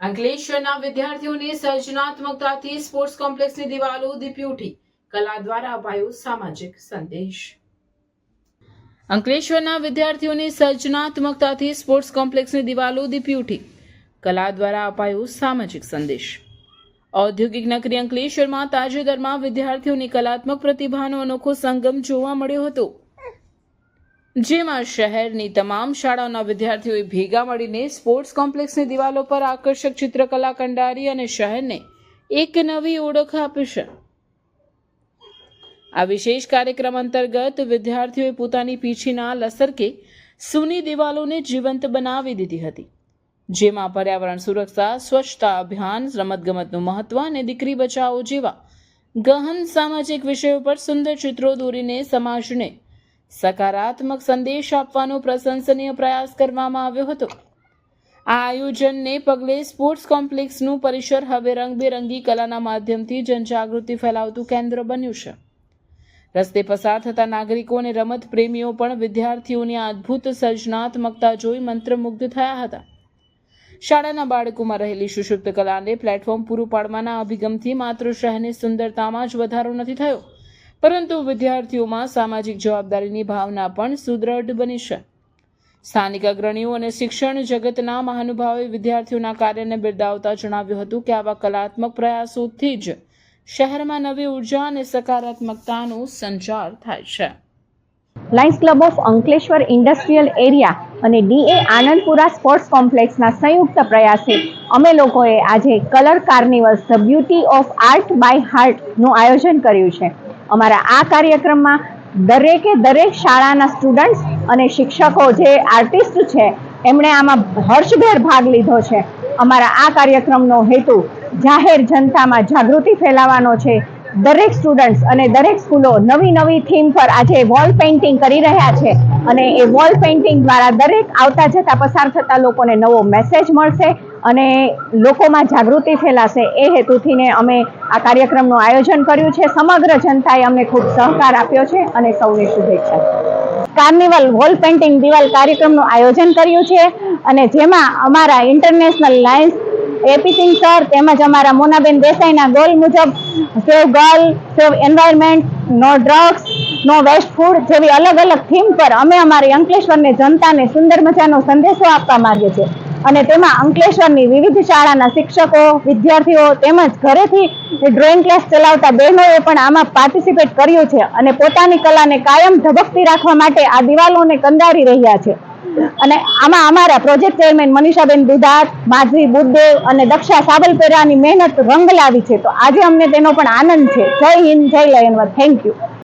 અંકલેશ્વરના વિદ્યાર્થીઓને સર્જનાત્મકતાથી સ્પોર્ટ્સ કોમ્પ્લેક્સની દિવાલો દીપી ઉઠી. કલા દ્વારા અપાયો સામાજિક સંદેશ. અંકલેશ્વરના વિદ્યાર્થીઓને સર્જનાત્મકતાથી સ્પોર્ટ્સ કોમ્પ્લેક્સની દિવાલો દીપી ઉઠી. કલા દ્વારા અપાયો સામાજિક સંદેશ. ઔદ્યોગિક નગરી અંકલેશ્વરમાં તાજેતરમાં વિદ્યાર્થીઓની કલાત્મક પ્રતિભાનો અનોખો સંગમ જોવા મળ્યો હતો. જેમાં શહેરની તમામ શાળાઓના વિદ્યાર્થીઓએ ભેગા મળીને સ્પોર્ટ્સ કોમ્પ્લેક્સની દિવાલો પર આકર્ષક ચિત્રકલા કંડારી અને શહેરને એક નવી ઓળખ આપી છે. આ વિશેષ કાર્યક્રમ અંતર્ગત વિદ્યાર્થીઓએ પોતાની પીછીના લસરકે સૂની દિવાલોને જીવંત બનાવી દીધી હતી, જેમાં પર્યાવરણ સુરક્ષા, સ્વચ્છતા અભિયાન, રમતગમતનું મહત્વ અને દીકરી બચાવો જેવા ગહન સામાજિક વિષયો પર સુંદર ચિત્રો દોરીને સમાજને સકારાત્મક સંદેશ આપવાનો પ્રશંસનીય પ્રયાસ કરવામાં આવ્યો હતો. આ આયોજનને પગલે સ્પોર્ટ્સ કોમ્પ્લેક્સનું પરિસર હવે રંગબેરંગી કલાના માધ્યમથી જનજાગૃતિ ફેલાવતું કેન્દ્ર બન્યું છે. રસ્તે પસાર થતા નાગરિકો અને રમત પ્રેમીઓ પણ વિદ્યાર્થીઓની અદ્ભુત સર્જનાત્મકતા જોઈ મંત્રમુગ્ધ થયા હતા. શાળાના બાળકોમાં રહેલી સુષુપ્ત કલાને પ્લેટફોર્મ પૂરું પાડવાના અભિગમથી માત્ર શહેરની સુંદરતામાં જ વધારો નથી થયો. પરંતુ વિદ્યાર્થીઓમાં સામાજિક જવાબદારીની ભાવના પણ સુદૃઢ બની છે. સ્થાનિક અગ્રણીઓ અને શિક્ષણ જગતના મહાનુભાવે વિદ્યાર્થીઓના કાર્યને બિરદાવતા જણાવ્યું હતું કે આવા કલાત્મક પ્રયાસોથી જ શહેરમાં નવી ઊર્જા અને સકારાત્મકતાનો સંચાર થાય છે. Lions club of Ankleshwar industrial area અને ડીએ આનંદપુરા સ્પોર્ટ્સ કોમ્પ્લેક્સના સંયુક્ત પ્રયાસે અમે લોકોએ આજે colour carnivals the beauty of art by હાર્ટનું આયોજન કર્યું છે. અમારા આ કાર્યક્રમમાં દરેકે દરેક શાળાના સ્ટુડન્ટ્સ અને શિક્ષકો જે આર્ટિસ્ટ છે, એમણે આમાં હર્ષભેર ભાગ લીધો છે. અમારા આ કાર્યક્રમનો હેતુ જાહેર જનતામાં જાગૃતિ ફેલાવવાનો છે. દરેક સ્ટુડન્ટ્સ અને દરેક સ્કૂલો નવી નવી થીમ પર આજે વોલ પેઇન્ટિંગ કરી રહ્યા છે અને એ વોલ પેઇન્ટિંગ દ્વારા દરેક આવતા જતા પસાર થતા લોકોને નવો મેસેજ મળશે. અને લોકોમાં જાગૃતિ ફેલાશે એ હેતુથીને અમે આ કાર્યક્રમનું આયોજન કર્યું છે. સમગ્ર જનતાએ અમને ખૂબ સહકાર આપ્યો છે અને સૌને શુભેચ્છા કાર્નિવલ વોલ પેઇન્ટિંગ દિવાલ કાર્યક્રમનું આયોજન કર્યું છે અને જેમાં અમારા ઇન્ટરનેશનલ લાયન્સ એપીસિંગ સર તેમજ અમારા મોનાબેન દેસાઈના ગોલ મુજબ save girl, save environment, no drugs, no waste food જેવી અલગ અલગ થીમ પર અમે અમારી અંકલેશ્વરને જનતાને સુંદર મજાનો સંદેશો આપવા માંગીએ છીએ. અને તેમાં અંકલેશ્વરની વિવિધ શાળાના શિક્ષકો, વિદ્યાર્થીઓ તેમજ ઘરેથી ડ્રોઈંગ ક્લાસ ચલાવતા બહેનોએ પણ આમાં પાર્ટિસિપેટ કર્યું છે અને પોતાની કલાને કાયમ ધબકતી રાખવા માટે આ દિવાલોને કંડારી રહ્યા છે. અને આમાં અમારા પ્રોજેક્ટ ચેરમેન મનીષાબેન દુધાત, માધવી બુદ્ધદેવ અને દક્ષા સાબલપેરાની મહેનત રંગ લાવી છે. તો આજે અમને તેનો પણ આનંદ છે. જય હિન્દ, જય લયનવર થેન્ક યુ